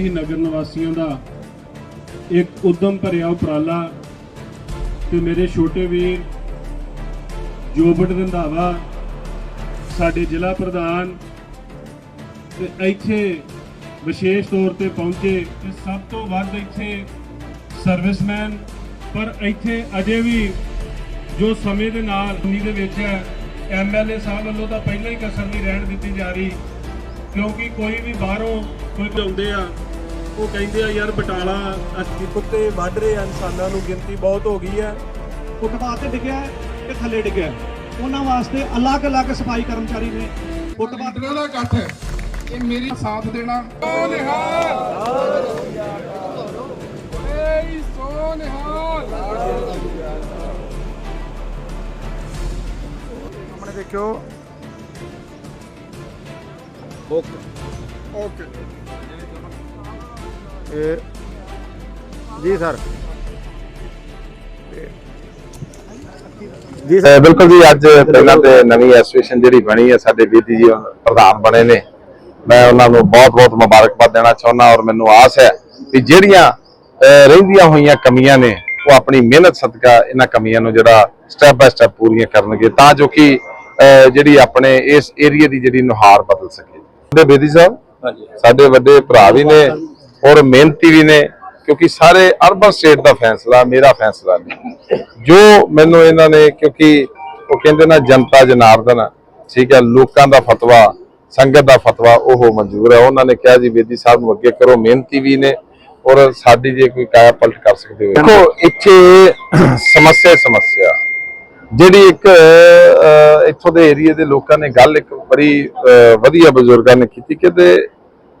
ਹੀ ਨਗਰ ਨਿਵਾਸੀਆਂ ਦਾ ਇੱਕ ਉਦਮ ਭਰਿਆ ਉਪਰਾਲਾ ਤੇ ਮੇਰੇ ਛੋਟੇ ਵੀਰ ਜੋਬਟ ਰੰਧਾਵਾ, ਸਾਡੇ ਜ਼ਿਲ੍ਹਾ ਪ੍ਰਧਾਨ ਤੇ ਇੱਥੇ ਵਿਸ਼ੇਸ਼ ਤੌਰ ਤੇ ਪਹੁੰਚੇ ਤੇ ਸਭ ਤੋਂ ਵੱਧ ਇੱਥੇ ਸਰਵਿਸਮੈਨ ਪਰ ਇੱਥੇ ਅਜੇ ਵੀ ਜੋ ਸਮੇਂ ਦੇ ਨਾਲ ਉਨੀ ਦੇ ਵਿੱਚ ਹੈ ਐਮਐਲਏ ਸਾਹਿਬ ਵੱਲੋਂ ਤਾਂ ਪਹਿਲਾਂ ਹੀ ਕਸਰ ਨਹੀਂ ਰਹਿਣ ਦਿੱਤੀ ਜਾ ਰਹੀ, ਕਿਉਂਕਿ ਕੋਈ ਵੀ ਬਾਹਰੋਂ ਕੋਈ ਆਉਂਦੇ ਆ ਉਹ ਕਹਿੰਦੇ ਆ ਯਾਰ ਬਟਾਲਾ ਅਸੀਂ ਕੁੱਤੇ ਵੱਢ ਰਹੇ ਆ ਇਨਸਾਨਾਂ ਨੂੰ ਗਿਣਤੀ ਬਹੁਤ ਹੋ ਗਈ ਹੈ ਫੁੱਟਪਾਥ ਤੇ ਡਿੱਗਿਆ ਤੇ ਥੱਲੇ ਡਿੱਗਿਆ। ਉਹਨਾਂ ਵਾਸਤੇ ਅਲੱਗ-ਅਲੱਗ ਸਫ਼ਾਈ ਕਰਮਚਾਰੀ ਨੇ ਫੁੱਟਪਾਥ ਦਾ ਇਕੱਠ ਹੈ। ਇਹ ਮੇਰੀ ਸਾਥ ਦੇਣਾ। ਸੋ ਨਿਹਾਲ! ਏ ਸੋ ਨਿਹਾਲ! ਸਾਹਮਣੇ ਦੇਖਿਓ। ਓਕੇ। ਇਹ ਜੀ ਸਰ। ਜੀ ਸਰ ਬਿਲਕੁਲ ਜੀ ਅੱਜ ਪਹਿਲਾਂ ਤੇ ਨਵੀਂ ਐਸੋਸੀਏਸ਼ਨ ਜਿਹੜੀ ਬਣੀ ਹੈ ਸਾਡੇ ਵੀਰ ਜੀ ਪ੍ਰਧਾਨ ਬਣੇ ਨੇ। ਮੈਂ ਉਹਨਾਂ ਨੂੰ ਬਹੁਤ-ਬਹੁਤ ਮੁਬਾਰਕਬਾਦ ਦੇਣਾ ਚਾਹੁੰਦਾ ਔਰ ਮੈਨੂੰ ਆਸ ਹੈ ਕਿ ਜਿਹੜੀਆਂ ਰਹਿੰਦੀਆਂ ਹੋਈਆਂ ਕਮੀਆਂ ਨੇ ਉਹ ਆਪਣੀ ਮਿਹਨਤ ਸਦਕਾ ਇਹਨਾਂ ਕਮੀਆਂ ਨੂੰ ਜਿਹੜਾ ਸਟੈਪ ਬਾय ਸਟੈਪ ਪੂਰੀਆਂ ਕਰਨਗੇ ਤਾਂ ਜੋ ਕਿ ਜਿਹੜੀ ਆਪਣੇ ਇਸ ਏਰੀਆ ਦੀ ਜਿਹੜੀ ਨੁਹਾਰ ਬਦਲ ਸਕੇ। ਸਾਡੇ ਬੇਦੀ ਸਾਹਿਬ ਸਾਡੇ ਵੱਡੇ ਭਰਾ ਵੀ ਨੇ ਔਰ ਮਿਹਨਤੀ ਵੀ ਨੇ, ਕਿਉਂਕਿ ਸਾਰੇ ਅਰਬਨ ਸਟੇਟ ਦਾ ਫੈਸਲਾ, ਮੇਰਾ ਫੈਸਲਾ ਨਹੀਂ। ਜੋ ਮੈਨੂੰ ਇਹਨਾਂ ਨੇ, ਕਿਉਂਕਿ ਉਹ ਕਹਿੰਦੇ ਨਾ, ਜਨਤਾ ਜਨਾਰਦਨ ਠੀਕ ਹੈ, ਲੋਕਾਂ ਦਾ ਫਤਵਾ, ਸੰਗਤ ਦਾ ਫਤਵਾ, ਉਹ ਮਨਜ਼ੂਰ ਹੈ। ਉਹਨਾਂ ਨੇ ਕਿਹਾ ਜੀ, ਬੇਦੀ ਸਾਹਿਬ ਨੂੰ ਅੱਗੇ ਕਰੋ ਮਿਹਨਤੀ ਵੀ ਨੇ, ਔਰ ਸਾਡੀ ਜੇ ਕੋਈ ਕਾਇਆ ਪਲਟ ਕਰ ਸਕਦੇ ਹੋ ਦੇਖੋ, ਇੱਥੇ ਸਮੱਸਿਆ ਸਮੱਸਿਆ। ਜਿਹੜੀ ਇੱਕ ਇੱਥੋਂ ਦੇ ਏਰੀਆ ਦੇ ਲੋਕਾਂ ਨੇ ਗੱਲ ਇੱਕ ਬੜੀ ਵਧੀਆ ਬਜ਼ੁਰਗਾਂ ਨੇ ਕੀਤੀ ਕਿ ਤੇ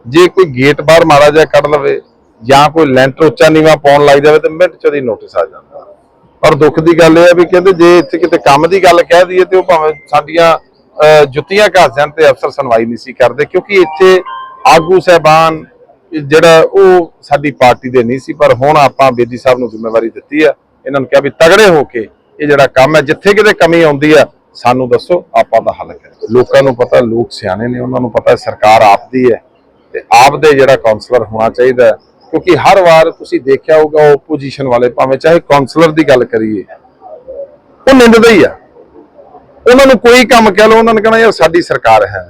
ਜੇ ਕੋਈ ਗੇਟ ਬਾਹਰ ਮਾੜਾ ਜਿਹਾ ਕੱਢ ਲਵੇ ਜਾਂ ਕੋਈ ਲੈਂਟਰ ਉੱਚਾ ਨੀਵਾ ਪਾਉਣ ਲੱਗ ਜਾਵੇ ਤੇ ਮਿੰਟ ਚ ਉਹਦੀ ਨੋਟਿਸ ਆ ਜਾਂਦਾ। ਪਰ ਦੁੱਖ ਦੀ ਗੱਲ ਇਹ ਹੈ ਵੀ ਕਹਿੰਦੇ ਜੇ ਇੱਥੇ ਕਿਤੇ ਕੰਮ ਦੀ ਗੱਲ ਕਹਿ ਦਈਏ ਤੇ ਉਹ ਭਾਵੇਂ ਸਾਡੀਆਂ ਜੁੱਤੀਆਂ ਘਸ ਜਾਣ ਤੇ ਅਫਸਰ ਸੁਣਵਾਈ ਨਹੀਂ ਸੀ ਕਰਦੇ ਕਿਉਂਕਿ ਇੱਥੇ ਆਗੂ ਸਹਿਬਾਨ ਜਿਹੜਾ ਉਹ ਸਾਡੀ ਪਾਰਟੀ ਦੇ ਨਹੀਂ ਸੀ, ਪਰ ਹੁਣ ਆਪਾਂ ਬੇਦੀ ਸਾਹਿਬ ਨੂੰ ਜ਼ਿੰਮੇਵਾਰੀ ਦਿੱਤੀ ਆ। ਇਹਨਾਂ ਨੂੰ ਕਿਹਾ ਵੀ ਤਗੜੇ ਹੋ ਕੇ ਇਹ ਜਿਹੜਾ ਕੰਮ ਹੈ, ਜਿੱਥੇ ਕਿਤੇ ਕਮੀ ਆਉਂਦੀ ਆ, ਸਾਨੂੰ ਦੱਸੋ, ਆਪਾਂ ਦਾ ਹੱਲ ਕਰਾਂਗੇ ਲੋਕਾਂ ਨੂੰ ਪਤਾ, ਲੋਕ ਸਿਆਣੇ ਨੇ, ਉਹਨਾਂ ਨੂੰ ਪਤਾ ਸਰਕਾਰ ਆਪਦੀ ਹੈ। ਤੇ ਆਪ ਦੇ ਜਿਹੜਾ ਕਾਉਂਸਲਰ ਹੋਣਾ ਚਾਹੀਦਾ ਕਿਉਂਕਿ ਹਰ ਵਾਰ ਤੁਸੀਂ ਦੇਖਿਆ ਹੋਊਗਾ ਓਪੋਜੀਸ਼ਨ ਵਾਲੇ, ਭਾਵੇਂ ਚਾਹੇ ਕਾਉਂਸਲਰ ਦੀ ਗੱਲ ਕਰੀਏ, ਉਹ ਨਿੰਦਦਾ ਹੀ ਆ। ਉਹਨਾਂ ਨੂੰ ਕੋਈ ਕੰਮ ਕਹਿ ਲਓ, ਉਹਨਾਂ ਨੇ ਕਹਣਾ, ਯਾਰ ਸਾਡੀ ਸਰਕਾਰ ਹੈ।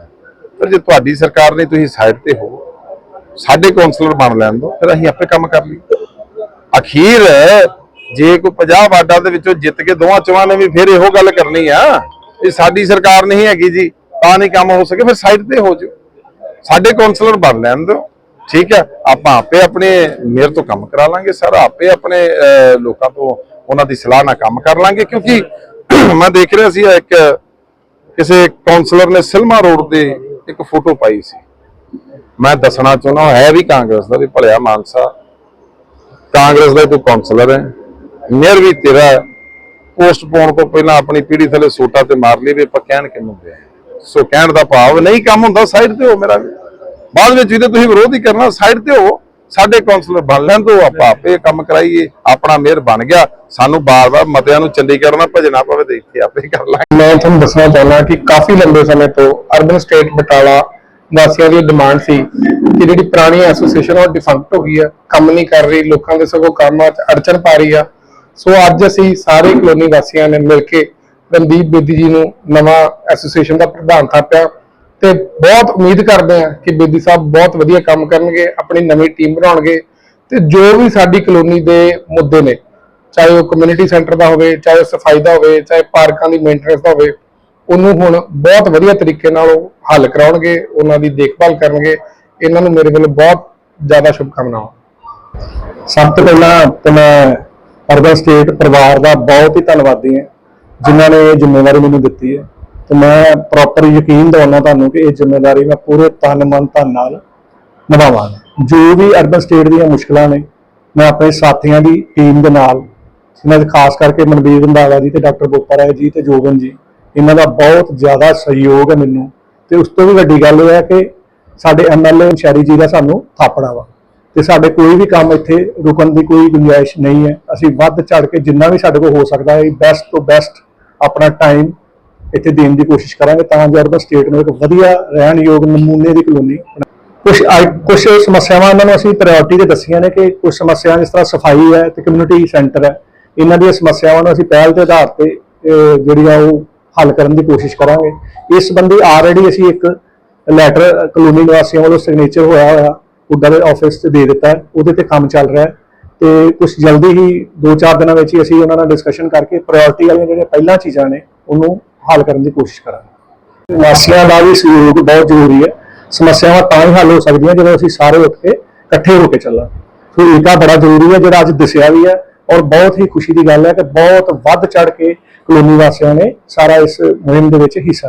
ਪਰ ਜੇ ਤੁਹਾਡੀ ਸਰਕਾਰ ਨਹੀਂ, ਤੁਸੀਂ ਸਾਈਡ ਤੇ ਹੋ। ਸਾਡੇ ਕਾਉਂਸਲਰ ਬਣ ਲੈਣ ਦੋ ਫਿਰ ਅਸੀਂ ਆਪੇ ਕੰਮ ਕਰ ਲਈ ਅਖੀਰ ਜੇ ਕੋਈ 50 ਵਾਰਡਾਂ ਦੇ ਵਿੱਚੋਂ ਜਿੱਤ ਕੇ ਦੋਵਾਂ ਚੋਹਾਂ ਨੇ ਵੀ ਫਿਰ ਇਹੋ ਗੱਲ ਕਰਨੀ ਆ ਇਹ ਸਾਡੀ ਸਰਕਾਰ ਨਹੀਂ ਹੈਗੀ ਜੀ, ਤਾਂ ਨਹੀਂ ਕੰਮ ਹੋ ਸਕੇ, ਫਿਰ ਸਾਈਡ ਤੇ ਹੋ ਜਾਓ। ਸਾਡੇ ਕਾਉਂਸਲਰ ਬਣ ਲੈਣ ਦਿਓ। ਠੀਕ ਹੈ ਆਪਾਂ ਆਪੇ ਆਪਣੇ ਮੇਅਰ ਤੋਂ ਕੰਮ ਕਰਾ ਲਾਂਗੇ ਸਰ ਆਪੇ ਆਪਣੇ ਅਹ, ਲੋਕਾਂ ਤੋਂ ਉਹਨਾਂ ਦੀ ਸਲਾਹ ਨਾਲ ਕੰਮ ਕਰ ਲਾਂਗੇ। ਕਿਉਂਕਿ ਮੈਂ ਦੇਖ ਰਿਹਾ ਸੀ ਇੱਕ ਕਿਸੇ ਕਾਉਂਸਲਰ ਨੇ ਸਿਲਮਾ ਰੋਡ ਤੇ ਇੱਕ ਫੋਟੋ ਪਾਈ ਸੀ। ਮੈਂ ਦੱਸਣਾ ਚਾਹੁੰਦਾ ਹੈ ਵੀ ਕਾਂਗਰਸ ਦਾ ਵੀ ਭਲਿਆ ਮਾਨਸਾ। ਕਾਂਗਰਸ ਦਾ ਹੀ ਤੂੰ ਕਾਉਂਸਲਰ ਹੈ। ਮੇਅਰ ਵੀ ਤੇਰਾ ਪੋਸਟ ਪਾਉਣ ਤੋਂ ਪਹਿਲਾਂ ਆਪਣੀ ਪੀੜੀ ਥੱਲੇ ਸੋਟਾ ਤੇ ਮਾਰ ਲਈ ਵੀ ਆਪਾਂ ਕਹਿਣ ਕਿਨੂੰ ਦੇ ਸੋ ਕਹਿਣ ਦਾ ਭਾਵ ਨਹੀਂ ਕੰਮ ਹੁੰਦਾ ਸਾਈਡ ਤੇ ਹੋ ਮੇਰਾ ਬਾਅਦ ਵਿੱਚ ਵੀ ਤੁਸੀਂ ਵਿਰੋਧ ਹੀ ਕਰਨਾ ਸਾਈਡ ਤੇ ਹੋ, ਸਾਡੇ ਕਾਉਂਸਲਰ ਬਣ ਲੈਣ ਤੋਂ ਆਪਾਂ ਆਪੇ ਕੰਮ ਕਰਾਈਏ, ਆਪਣਾ ਮੇਅਰ ਬਣ ਗਿਆ। ਸਾਨੂੰ ਬਾਰ-ਬਾਰ ਮਤਿਆਂ ਨੂੰ ਚੰਡੀਗੜ੍ਹ ਨਾਲ ਭਜਣਾ ਪਵੇ ਤੇ ਇੱਥੇ ਆਪੇ ਕਰ ਲਾਂਗੇ। ਮੈਂ ਤੁਹਾਨੂੰ ਦੱਸਣਾ ਚਾਹੁੰਦਾ ਕਿ ਕਾਫੀ ਲੰਬੇ ਸਮੇਂ ਤੋਂ ਅਰਬਨ ਸਟੇਟ ਬਟਾਲਾ ਵਾਸੀਆਂ ਦੀ ਡਿਮਾਂਡ ਸੀ ਕਿ ਜਿਹੜੀ ਪੁਰਾਣੀ ਐਸੋਸੀਏਸ਼ਨ ਉਹ ਡਿਫੰਕਟ ਹੋ ਗਈ ਆ, ਕੰਮ ਨਹੀਂ ਕਰ ਰਹੀ, ਲੋਕਾਂ ਦੇ ਸਗੋਂ ਕੰਮਾਂ 'ਚ ਅੜਚਨ ਪਾ ਰਹੀ ਆ। ਸੋ ਅੱਜ ਅਸੀਂ ਸਾਰੇ ਕਲੋਨੀ ਵਾਸੀਆਂ ਨੇ ਮਿਲ ਕੇ ਰਣਦੀਪ ਬੇਦੀ ਜੀ ਨੂੰ ਨਵਾਂ ਐਸੋਸੀਏਸ਼ਨ ਦਾ ਪ੍ਰਧਾਨ ਥਾਪਿਆ ਤੇ ਬਹੁਤ ਉਮੀਦ ਕਰਦੇ ਹਾਂ ਕਿ ਬੇਦੀ ਸਾਹਿਬ ਬਹੁਤ ਵਧੀਆ ਕੰਮ ਕਰਨਗੇ, ਆਪਣੀ ਨਵੀਂ ਟੀਮ ਬਣਾਉਣਗੇ ਤੇ ਜੋ ਵੀ ਸਾਡੀ ਕਲੋਨੀ ਦੇ ਮੁੱਦੇ ਨੇ, ਚਾਹੇ ਉਹ ਕਮਿਊਨਿਟੀ ਸੈਂਟਰ ਦਾ ਹੋਵੇ, ਚਾਹੇ ਉਹ ਸਫ਼ਾਈ ਦਾ ਹੋਵੇ, ਚਾਹੇ ਪਾਰਕਾਂ ਦੀ ਮੇਨਟੇਨੈਂਸ ਦਾ ਹੋਵੇ, ਉਹਨੂੰ ਹੁਣ ਬਹੁਤ ਵਧੀਆ ਤਰੀਕੇ ਨਾਲ ਉਹ ਹੱਲ ਕਰਾਉਣਗੇ, ਉਹਨਾਂ ਦੀ ਦੇਖਭਾਲ ਕਰਨਗੇ, ਇਹਨਾਂ ਨੂੰ ਮੇਰੇ ਵੱਲੋਂ ਬਹੁਤ ਜ਼ਿਆਦਾ ਸ਼ੁਭਕਾਮਨਾਵਾਂ। ਸਭ ਤੋਂ ਪਹਿਲਾਂ ਤਾਂ ਮੈਂ ਅਰਬਨ ਸਟੇਟ ਪਰਿਵਾਰ ਦਾ ਬਹੁਤ ਹੀ ਧੰਨਵਾਦੀ ਹਾਂ। ਜਿਨ੍ਹਾਂ ਨੇ ਇਹ ਜ਼ਿੰਮੇਵਾਰੀ ਮੈਨੂੰ ਦਿੱਤੀ ਹੈ ਤੇ ਮੈਂ ਪ੍ਰੋਪਰ ਯਕੀਨ ਦਿਵਾਉਣਾ ਤੁਹਾਨੂੰ ਕਿ ਇਹ ਜ਼ਿੰਮੇਵਾਰੀ ਮੈਂ ਪੂਰੇ ਤਨ ਮਨ ਧਨ ਨਾਲ ਨਿਭਾਵਾਂਗਾ। ਜੋ ਵੀ ਅਰਬਨ ਸਟੇਟ ਦੀਆਂ ਮੁਸ਼ਕਲਾਂ ਨੇ, ਮੈਂ ਆਪਣੇ ਸਾਥੀਆਂ ਦੀ ਟੀਮ ਦੇ ਨਾਲ ਇਹਨਾਂ ਦੇ ਖਾਸ ਕਰਕੇ ਮਨਵੀਰ ਰੰਧਾਵਾ ਜੀ ਤੇ ਡਾਕਟਰ ਬੋਪਾ ਰਾਏ ਜੀ ਤੇ ਜੋਗਨ ਜੀ, ਇਹਨਾਂ ਦਾ ਬਹੁਤ ਜ਼ਿਆਦਾ ਸਹਿਯੋਗ ਹੈ ਮੈਨੂੰ ਤੇ ਉਸ ਤੋਂ ਵੀ ਵੱਡੀ ਗੱਲ ਇਹ ਹੈ ਕਿ ਸਾਡੇ ਐਮਐਲਏ ਸ਼ੈਰੀ ਜੀ ਦਾ ਸਾਨੂੰ ਥਾਪੜਾ ਵਾ ਤੇ ਸਾਡੇ ਕੋਈ ਵੀ ਕੰਮ ਇੱਥੇ ਰੁਕਣ ਦੀ ਕੋਈ ਗੁੰਜਾਇਸ਼ ਨਹੀਂ ਹੈ। ਅਸੀਂ ਵੱਧ ਚੜ ਕੇ ਜਿੰਨਾ ਵੀ ਸਾਡੇ ਕੋਲ ਹੋ ਸਕਦਾ ਹੈ ਬੈਸਟ ਤੋਂ ਬੈਸਟ ਆਪਣਾ ਟਾਈਮ ਇੱਥੇ ਦੇਣ ਦੀ ਕੋਸ਼ਿਸ਼ ਕਰਾਂਗੇ ਤਾਂ ਜੋ ਅਰਬਨ ਸਟੇਟ ਨੂੰ ਇੱਕ ਵਧੀਆ ਰਹਿਣ ਯੋਗ ਨਮੂਨੇ ਦੀ ਕਲੋਨੀ ਕੁਝ ਕੁਝ ਸਮੱਸਿਆਵਾਂ ਇਹਨਾਂ ਨੂੰ ਅਸੀਂ ਪ੍ਰਾਇੋਰਟੀ ਤੇ ਦੱਸੀਆਂ ਨੇ ਕਿ ਕੁਝ ਸਮੱਸਿਆਵਾਂ ਜਿਸ ਤਰ੍ਹਾਂ ਸਫ਼ਾਈ ਹੈ ਤੇ ਕਮਿਊਨਿਟੀ ਸੈਂਟਰ ਹੈ, ਇਹਨਾਂ ਦੀਆਂ ਸਮੱਸਿਆਵਾਂ ਨੂੰ ਅਸੀਂ ਪਹਿਲ ਦੇ ਆਧਾਰ ਤੇ ਜਿਹੜੀਆਂ ਉਹ ਹੱਲ ਕਰਨ ਦੀ ਕੋਸ਼ਿਸ਼ ਕਰਾਂਗੇ। ਇਸ ਸੰਬੰਧੀ ਆਲਰੇਡੀ ਅਸੀਂ ਇੱਕ ਲੈਟਰ ਕਲੋਨੀ ਨਿਵਾਸੀਆਂ ਵੱਲੋਂ ਸਿਗਨੇਚਰ ਹੋਇਆ ਹੋਇਆ, ਉੱਡਾ ਦੇ ਆਫਿਸ ਤੇ ਦੇ ਦਿੱਤਾ ਉਹਦੇ ਤੇ ਕੰਮ ਚੱਲ ਰਿਹਾ ਹੈ। ਤੇ ਕੁਝ ਜਲਦੀ ਹੀ 2-4 ਦਿਨਾਂ ਵਿੱਚ ਹੀ ਅਸੀਂ ਉਹਨਾਂ ਨਾਲ ਡਿਸਕਸ਼ਨ ਕਰਕੇ ਪ੍ਰਾਇੋਰਟੀ ਵਾਲੀਆਂ ਜਿਹੜੀਆਂ ਪਹਿਲਾਂ ਚੀਜ਼ਾਂ ਨੇ, ਉਹਨੂੰ ਹੱਲ ਕਰਨ ਦੀ ਕੋਸ਼ਿਸ਼ ਕਰਾਂਗੇ। ਵਾਸੀਆਂ ਦਾ ਵੀ ਸਹਿਯੋਗ ਬਹੁਤ ਜ਼ਰੂਰੀ ਹੈ। ਸਮੱਸਿਆਵਾਂ ਤਾਂ ਹੀ ਹੱਲ ਹੋ ਸਕਦੀਆਂ ਜਦੋਂ ਅਸੀਂ ਸਾਰੇ ਉੱਠ ਕੇ ਇਕੱਠੇ ਹੋ ਕੇ ਚੱਲਾਂਗੇ। ਸੋ ਇਹਦਾ ਬੜਾ ਜ਼ਰੂਰੀ ਹੈ, ਜਿਹੜਾ ਅੱਜ ਦਿਸਿਆ ਵੀ ਹੈ ਔਰ ਬਹੁਤ ਹੀ ਖੁਸ਼ੀ ਦੀ ਗੱਲ ਹੈ ਕਿ ਬਹੁਤ ਵੱਧ ਚੜ ਕੇ ਕਲੋਨੀ ਵਾਸੀਆਂ ਨੇ ਸਾਰਾ ਇਸ ਮੁਹਿੰਮ ਦੇ ਵਿੱਚ ਹਿੱਸਾ ਲਿਆ